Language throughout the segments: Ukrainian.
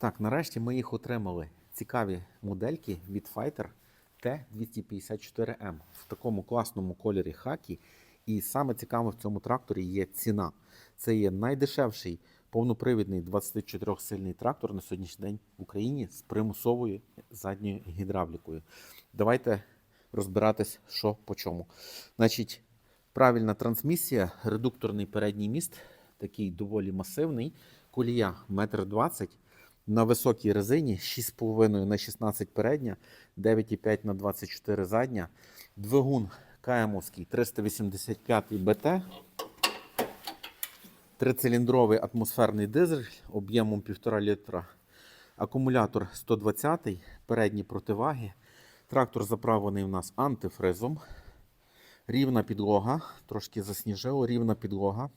Так, нарешті ми їх отримали. Цікаві модельки від Fighter T254M в такому класному кольорі хакі. І саме цікаве в цьому тракторі є ціна. Це є найдешевший повнопривідний 24-сильний трактор на сьогоднішній день в Україні з примусовою задньою гідравлікою. Давайте розбиратись, що по чому. Значить, правильна трансмісія, редукторний передній міст, такий доволі масивний, колія 1,20 м. На високій резині 6,5 на 16 передня, 9,5 на 24 задня. Двигун КМовський 385 БТ. Трициліндровий атмосферний дизель об'ємом 1,5 літра. Акумулятор 120, передні противаги. Трактор заправлений у нас антифризом. Рівна підлога, трошки засніжило, рівна підлога.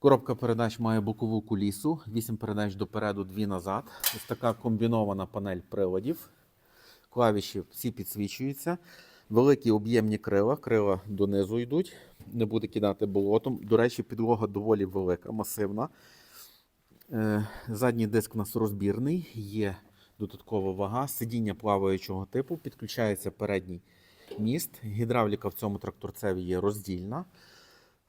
Коробка передач має бокову кулісу, 8 передач допереду, 2 назад. Ось така комбінована панель приладів. Клавіші всі підсвічуються. Великі об'ємні крила, крила донизу йдуть, не буде кидати болотом. До речі, підлога доволі велика, масивна. Е, Задній диск у нас розбірний, є додаткова вага, сидіння плаваючого типу, підключається передній міст. Гідравліка в цьому тракторцеві є роздільна.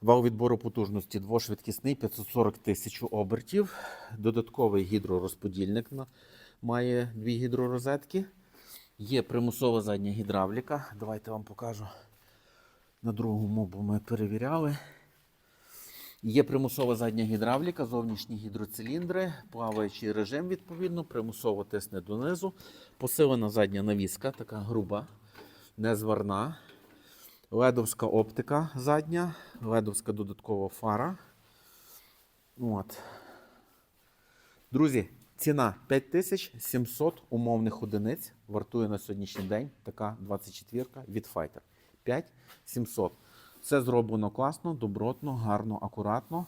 Вал відбору потужності двошвидкісний 540 тисяч обертів. Додатковий гідророзподільник має дві гідророзетки. Є примусова задня гідравліка. Давайте вам покажу на другому, бо ми перевіряли. Є примусова задня гідравліка, зовнішні гідроциліндри, плаваючий режим, відповідно, примусово тисне донизу. Посилена задня навіска, така груба, незварна. Ледовська оптика задня, ледовська додаткова фара. От. Друзі, ціна 5700 умовних одиниць. Вартує на сьогоднішній день така 24-ка від Fighter. 5700. Все зроблено класно, добротно, гарно, акуратно.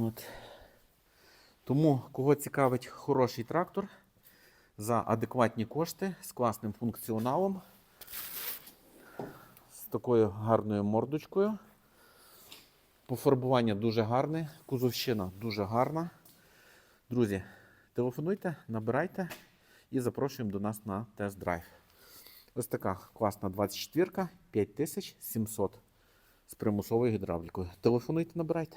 От. Тому, кого цікавить хороший трактор за адекватні кошти з класним функціоналом такою гарною мордочкою. Пофарбування дуже гарне, кузовщина дуже гарна. Друзі, телефонуйте, набирайте і запрошуємо до нас на тест-драйв. Ось така класна 24 5700 з примусовою гідравлікою. Телефонуйте, набирайте.